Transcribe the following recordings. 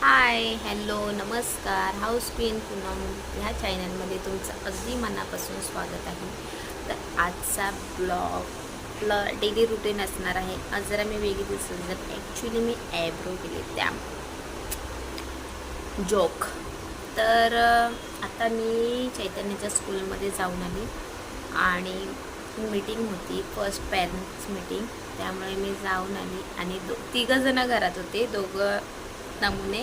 हाय hello नमस्कार. House queen Poonam ह्या चॅनलमध्ये तुमचं अगदी मनापासून स्वागत आहे. तर आजचा ब्लॉग ल डेली रुटीन असणार आहे. आज जरा मी वेगळी दिसत जर ॲक्च्युली मी ॲब्रो केले त्या जोक तर आता मी चैतन्याच्या स्कूलमध्ये जाऊन आली. आणि मीटिंग होती. फर्स्ट पॅरेंट्स मीटिंग त्यामुळे मी जाऊन आली. आणि दो तिघंजणं घरात होते. दोघं नमुने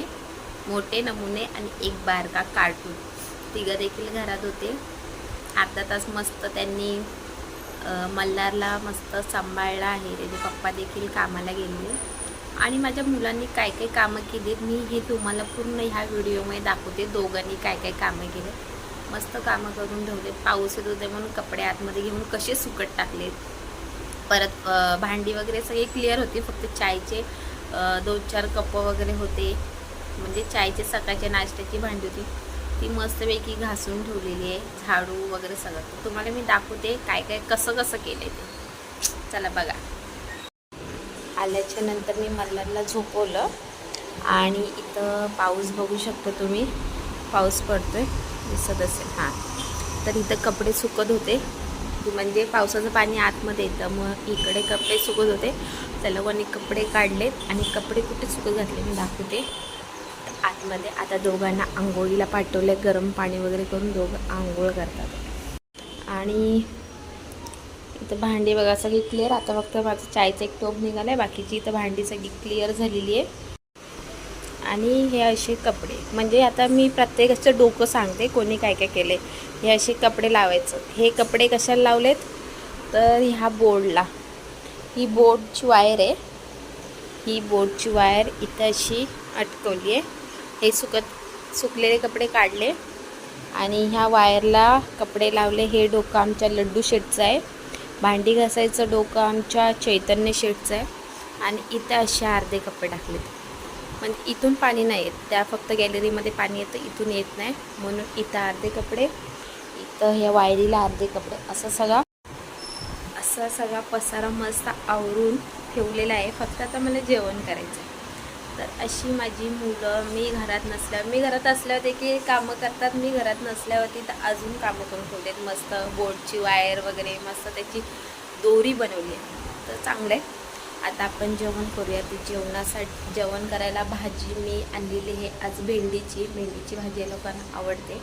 मोठे नमुने आणि एक बारका कार्टून तिघं देखील घरात होते. अर्धा तास मस्त त्यांनी मल्हारला मस्त सांभाळला आहे. त्याचे पप्पा देखील कामाला गेले. आणि माझ्या मुलांनी काय काय कामं केलीत मी हे तुम्हाला पूर्ण ह्या व्हिडिओमध्ये दाखवते. दोघांनी काय काय कामं केले मस्त कामं करून ठेवले पाऊस येत होते म्हणून कपडे आतमध्ये घेऊन कसे सुकट टाकलेत. परत भांडी वगैरे सगळी क्लिअर होती. फक्त चायचे दोन चार कप वगैरे होते. म्हणजे चायचे सकाळच्या नाश्त्याची भांडी होती. ती मस्तपैकी घासून ठेवलेली आहे. झाडू वगैरे सगळं. तुम्हाला मी दाखवते काय काय कसं कसं केलं ते. चला बघा. आल्याच्यानंतर मी मल्हारला झोपवलं. आणि इथं पाऊस बघू शकता तुम्ही. पाऊस पडतोय. दिसत असेल. हां. तर इथं कपडे सुकत होते. म्हणजे पावसाचं पाणी आतमध्ये येतं. मग इकडे कपडे सुकत होते. त्याला कोणी कपडे काढलेत आणि कपडे कुठे सुकत घातले मी दाखवते. आतमध्ये आता दोघांना आंघोळीला पाठवले गरम पाणी वगैरे करून दोघं आंघोळ करतात. आणि इथं भांडी बघा सगळी क्लिअर आता फक्त माझं चायचं एक टोप निघालं आहे बाकीची इथं भांडी सगळी क्लिअर झालेली आहे. आणि हे असे कपडे. म्हणजे आता मी प्रत्येकाचं डोकं सांगते कोणी काय काय केले हे असे कपडे लावायचं. हे कपडे कशाला लावलेत? तर ह्या बोर्डला. ही बोर्डची वायर आहे. ही बोर्डची वायर इथं अशी अटकवली आहे. हे सुकत सुकलेले कपडे काढले. आणि ह्या वायरला कपडे लावले. हे डोकं आमच्या लड्डू शेटचं आहे. भांडी घासायचं डोकं आमच्या चैतन्य शेटचं आहे. आणि इथं असे अर्धे कपडे टाकलेत. म्हणजे इथून पाणी नाही येत. त्या फक्त गॅलरीमध्ये पाणी येतं इथून येत नाही. म्हणून इथं अर्धे कपडे इथं ह्या वायरीला अर्धे कपडे. असं सगळा असा सगळा पसारा मस्त आवरून ठेवलेला आहे. फक्त आता मला जेवण करायचं आहे. तर अशी माझी मुलं मी घरात नसल्यावर मी घरात असल्यावर देखील कामं करतात मी घरात नसल्यावरती तर अजून कामं करून ठेवलेत मस्त बोर्डची वायर वगैरे मस्त त्याची दोरी बनवली आहे. तर चांगलं आहे. आता आपण जेवण करूया. ती जेवणासाठी जेवण करायला भाजी मी आणलेली आहे. आज भेंडीची भेंडीची भाजी या लोकांना आवडते.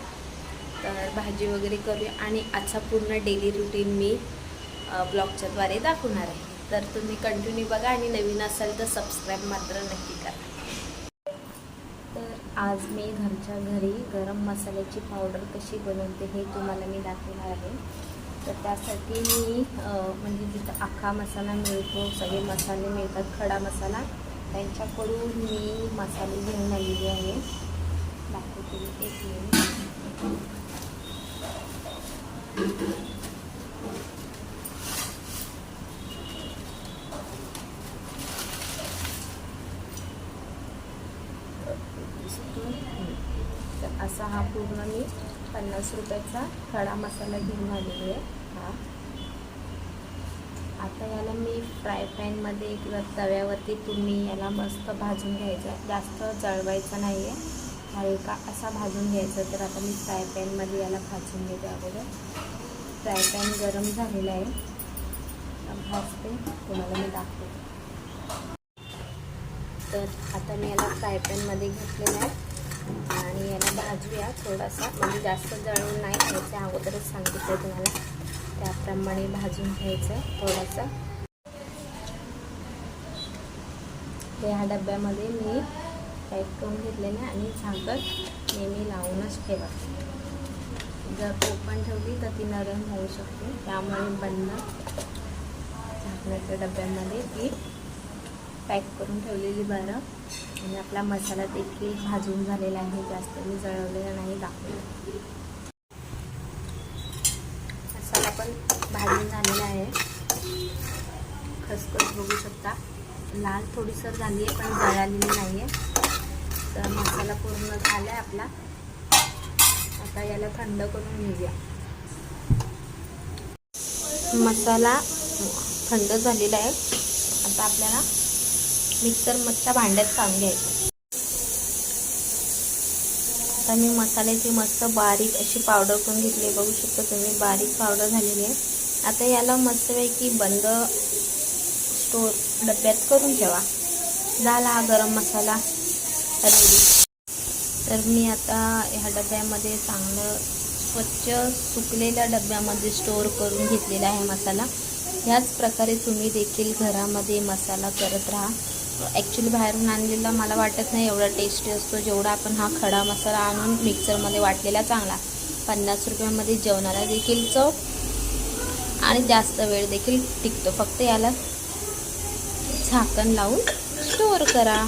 तर भाजी वगैरे करूया आणि आजचा पूर्ण डेली रुटीन मी ब्लॉगच्याद्वारे दाखवणार आहे. तर तुम्ही कंटिन्यू बघा आणि नवीन असाल तर सबस्क्राईब मात्र नक्की करा. तर आज मी घरच्या घरी गरम मसाल्याची पावडर कशी बनवते हे तुम्हाला मी दाखवणार आहे. तर त्यासाठी मी म्हणजे जिथं अख्खा मसाला मिळतो सगळे मसाले मिळतात खडा मसाला त्यांच्याकडून मी मसाले घेऊन आलेली आहे. दाखवते मी एक मिनिट. तर असा हा पूर्ण मी पन्नास रुपयाचा खडा मसाला घेऊन आलेली आहे. हा. आता याला मी फ्राय पॅनमध्ये किंवा तव्यावरती तुम्ही याला मस्त भाजून घ्यायचं. जास्त जळवायचं नाही आहे हलका असा भाजून घ्यायचा. तर आता मी फ्राय पॅनमध्ये याला भाजून घेते अगोदर. फ्राय पॅन गरम झालेला आहे. भाजते. तुम्हाला मी दाखवते. तर आता मी याला फ्राय पॅनमध्ये घेतलेला आहे. आणि याला भाजूया थोडासा. म्हणजे जास्त जळून नाही घ्यायचं अगोदरच सांगितलं तुम्हाला. त्याप्रमाणे भाजून घ्यायचं आहे थोडासा. ते ह्या डब्यामध्ये मी पॅक करून घेतलेलं आणि झाकण नेहमी लावूनच ठेवा. जर ओपन ठेवली तर ती नरम होऊ शकते. त्यामुळे बंद झाकण्याच्या डब्यामध्ये ती पॅक करून ठेवलेली बरं. आणि आपला मसाला देखील भाजून झालेला आहे जास्त मी जळवलेला नाही दाखवला मसाला पण भाजून झालेला आहे. खसखस बघू शकता. लाल थोडीसर झाली आहे पण जळालेली नाही आहे तर मसाला पूर्ण झाला आहे आपला. आता याला थंड करून घेऊया. मसाला थंड झालेला आहे. आता आपल्याला मिक्सर मधच्या भांड्यात काढून घ्यायचं. आता मी मसाल्याची मस्त बारीक अशी पावडर करून घेतली बघू शकता तुम्ही बारीक पावडर झालेली आहे. आता याला मस्तपैकी बंद स्टोर डब्यात करून ठेवा. झाला हा गरम मसाला रेडी तर मी आता ह्या डब्यामध्ये चांगलं स्वच्छ सुकलेल्या डब्यामध्ये स्टोअर करून घेतलेला आहे मसाला. ह्याच प्रकारे तुम्ही देखील घरामध्ये मसाला करत राहा. ॲक्च्युली बाहेरून आणलेला मला वाटत नाही एवढा टेस्टी असतो. जेवढा आपण हा खडा मसाला आणून मिक्सरमध्ये वाटलेला चांगला. पन्नास रुपयामध्ये जेवणाला देखील चव आणि जास्त वेळ देखील टिकतो. फक्त याला झाकण लावून स्टोअर करा.